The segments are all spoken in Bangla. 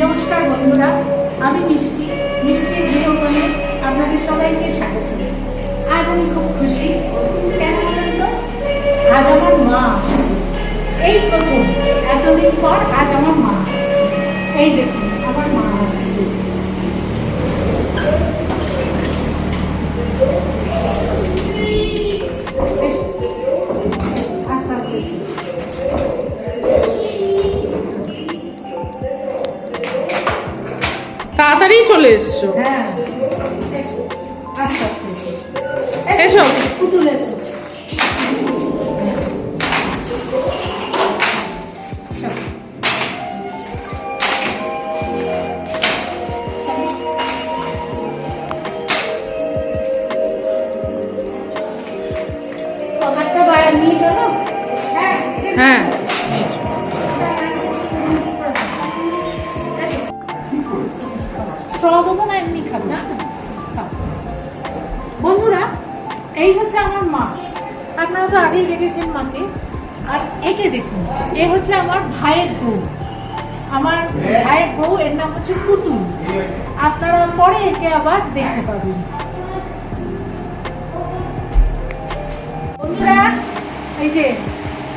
নমস্কার বন্ধুরা, আমি মিষ্টি। মিষ্টির গৃহকোণে আপনাদের সবাইকে স্বাগত। আজ আমি খুব খুশি। কেন বলেন তো? আজ আমার মা আসছে। এই প্রথম, এতদিন পর আজ আমার মা এই দেখুন, আমার মা হ্যাঁ। বন্ধুরা, এই হচ্ছে আমার মা। আপনারা তো আগেই দেখেছেন মাকে। আর একে দেখুন, এ হচ্ছে আমার ভাইয়ের বউ। আমার ভাইয়ের বউ, এর নাম হচ্ছে পুতুল। আপনারা পরে একে আবার দেখতে পাবেন। বন্ধুরা এই যে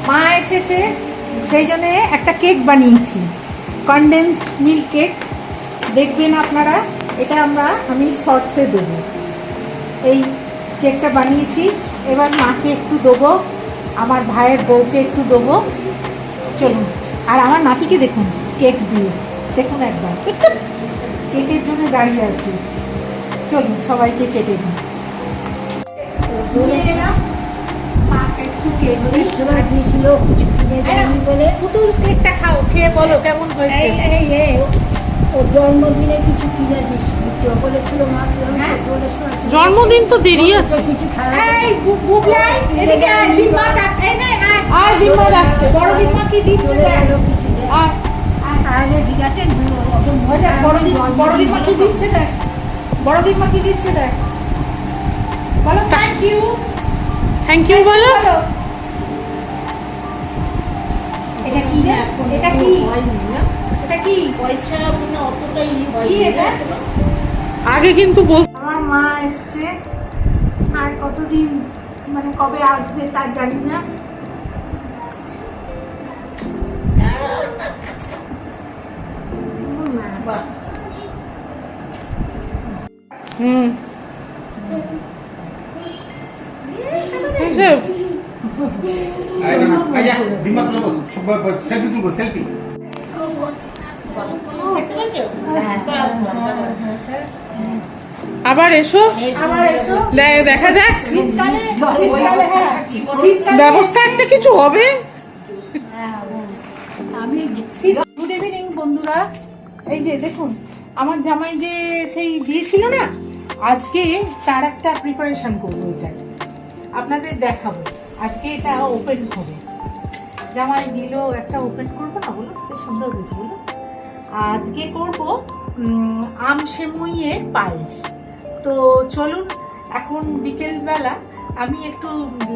মা এসেছে, সেই জন্য একটা কেক বানিয়েছি। কনডেন্সড মিল্ক কেক দেখবেন আপনারা, এটা আমরা, আমি শর্টসে দেবো। এই কেকটা বানিয়েছি। এবার মাকে একটু দেবো, আমার ভাইয়ের বউকে একটু দেবো। চলুন, আর আমার নাতিকে দেখুন কেক দিয়ে। দেখুন একবার। কেকের জন্য দাঁড়িয়ে আছে। চলুন, সবাইকে কেটে দিন পুতুল কেকটা খাও খেয়ে বলো কেমন হয়েছে এই এই এই ওর জন্মদিনে কিছু কিনে দিস বলেছিল মা কি আমি। বলে শোনাচ্ছি। জন্মদিন তো দেরি আছে কিছু খাওয়া এই বু- বুবলাই এদিকে আয় ডিম্মা ডাক এই নে আয় আয়, ডিম্মা ডাকছে। বড় ডিম্মা কি দিচ্ছে চলে দেখ গেলো কিছু দেয়। আয়। আগে ঠিক আছে ওই দেখ, বড় ডিম্মা বড় ডিম্মা কি দিচ্ছে দেখ বড় ডিম্মা কি দিচ্ছে দেখ বলো থ্যাংক ইউ থ্যাংক ইউ বলো। এটা কি? এটা কি? এটা কি? পয়সা মানে অতটাই কি এটা? আগে কিন্তু বল আমার মা এসছে। আর কতদিন মানে কবে আসবে তা জানি না। হুম। সেলফি আবার এসো। আবার এসো দেখা যাক। শীতকালে শীতকালে হ্যাঁ। ব্যবস্থা একটা কিছু হবে। আমি গুড ইভিনিং বন্ধুরা। এই যে দেখুন আমার জামাই যে সেই দিয়েছিল না আজকে তার একটা প্রিপারেশন করব এটা আপনাদের দেখাবো। আজকে এটা ওপেন হবে। জামাই দিল একটা ওপেন করব না বলো? সুন্দর হয়েছে বলো। আজকে করব আম সেমুইয়ের পায়েস। তো চলুন, এখন বিকেলবেলা আমি একটু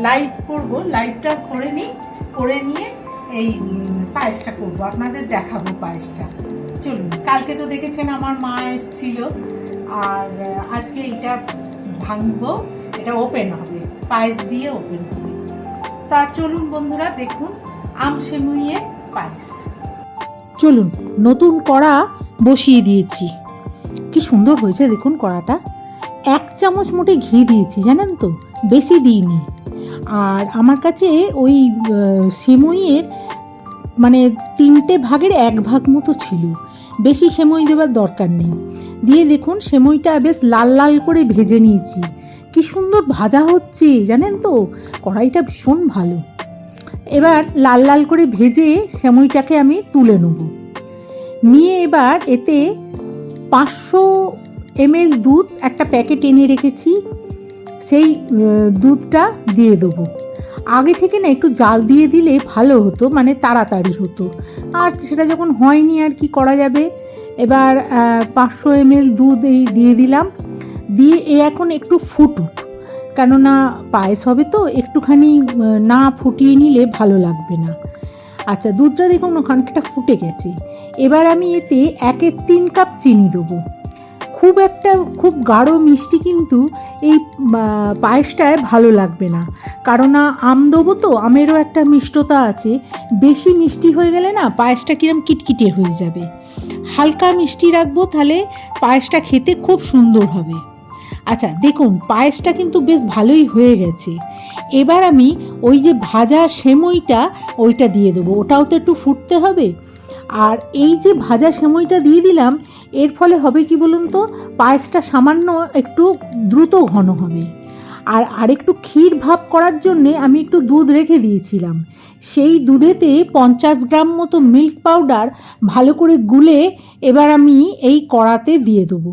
লাইভ করব। লাইভটা করে নিই, করে নিয়ে এই পায়েসটা করব। আপনাদের দেখাবো পায়েসটা। চলুন, কালকে তো দেখেছেন আমার মা এসেছিল। আর, আজকে এটা ভাঙবো। এটা ওপেন হবে, পায়েস দিয়ে ওপেন হবে। তা চলুন বন্ধুরা, দেখুন আম সেমুইয়ের পায়েস। চলুন, নতুন কড়া বসিয়ে দিয়েছি। কি সুন্দর হয়েছে দেখুন কড়াটা। এক চামচ মোটে ঘি দিয়েছি, জানেন তো? বেশি দিইনি। আর আমার কাছে ওই সেমইয়ের মানে তিনটে ভাগের এক ভাগ মতো ছিল। বেশি সেমই দেওয়ার দরকার নেই। দিয়ে দেখুন, সেমইটা বেশ লাল লাল করে ভেজে নিয়েছি। কি সুন্দর ভাজা হচ্ছে, জানেন তো? কড়াইটা ভীষণ ভালো। এবার লাল লাল করে ভেজে সেমইটাকে আমি তুলে নেব। নিয়ে এবার এতে পাঁচশো এমএল দুধ একটা প্যাকেট এনে রেখেছি, সেই দুধটা দিয়ে দেবো। আগে থেকে না একটু জাল দিয়ে দিলে ভালো হতো মানে তাড়াতাড়ি হতো। আর সেটা যখন হয়নি আর কি করা যাবে? এবার পাঁচশো এমএল দুধ এই দিয়ে দিলাম। দিয়ে এ এখন একটু ফুটুক। কেননা পায়েস হবে তো, একটুখানি না ফুটিয়ে নিলে ভালো লাগবে না। আচ্ছা দুধটা দেখুন ওখানটা ফুটে গেছে। এবার আমি এতে একের তিন কাপ চিনি দেবো। খুব একটা, খুব গাঢ় মিষ্টি কিন্তু এই পায়েসটায় ভালো লাগবে না। কারণ আম দেবো তো, আমেরও একটা মিষ্টতা আছে। বেশি মিষ্টি হয়ে গেলে না, পায়েসটা কিরম কিটকিটে হয়ে যাবে। হালকা মিষ্টি রাখব তাহলে পায়েসটা খেতে খুব সুন্দর হবে। আচ্ছা দেখুন, পায়েসটা কিন্তু বেশ ভালোই হয়ে গেছে। এবার আমি ওই যে ভাজা সেমইটা, ওইটা দিয়ে দেবো। ওটাও তো একটু ফুটতে হবে। আর এই যে ভাজা সেমইটা দিয়ে দিলাম, এর ফলে হবে কি বলুন তো? পায়েসটা সামান্য একটু দ্রুত ঘন হবে। আর আরেকটু ক্ষীর ভাব করার জন্যে আমি একটু দুধ রেখে দিয়েছিলাম। সেই দুধেতে পঞ্চাশ গ্রাম মতো মিল্ক পাউডার ভালো করে গুলে এবার আমি এই কড়াতে দিয়ে দেবো।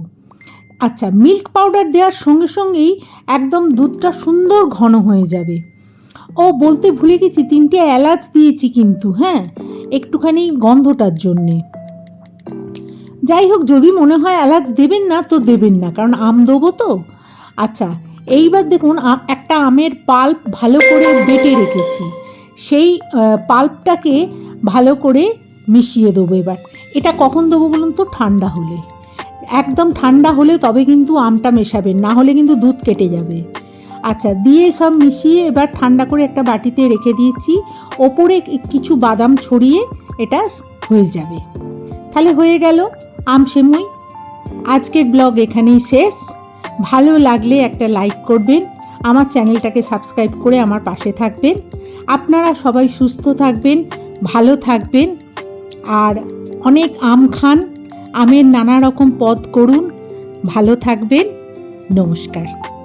আচ্ছা মিল্ক পাউডার দেওয়ার সঙ্গে সঙ্গেই একদম দুধটা সুন্দর ঘন হয়ে যাবে। ও বলতে ভুলে গেছি, তিনটে এলাচ দিয়েছি কিন্তু হ্যাঁ একটুখানি গন্ধটার জন্যে। যাই হোক, যদি মনে হয় এলাচ দেবেন না, তো দেবেন না, কারণ আম দেবো তো। আচ্ছা এইবার দেখুন একটা আমের পাল্প ভালো করে বেটে রেখেছি। সেই পাল্পটাকে ভালো করে মিশিয়ে দেবো এবার। এটা কখন দেবো বলুন তো? ঠান্ডা হলে। একদম ঠান্ডা হলে তবে কিন্তু আমটা মেশাবেন, না হলে কিন্তু দুধ কেটে যাবে। আচ্ছা দিয়ে সব মিশিয়ে এবার ঠান্ডা করে একটা বাটিতে রেখে দিয়েছি। ওপরে কিছু বাদাম ছড়িয়ে এটা হয়ে যাবে। তাহলে হয়ে গেল আম সেমুই। আজকের ব্লগ এখানেই শেষ। ভালো লাগলে একটা লাইক করবেন, আমার চ্যানেলটাকে সাবস্ক্রাইব করে আমার পাশে থাকবেন। আপনারা সবাই সুস্থ থাকবেন, ভালো থাকবেন, আর অনেক আম খান। আমের নানা রকম পদ করুন। ভালো থাকবেন। নমস্কার।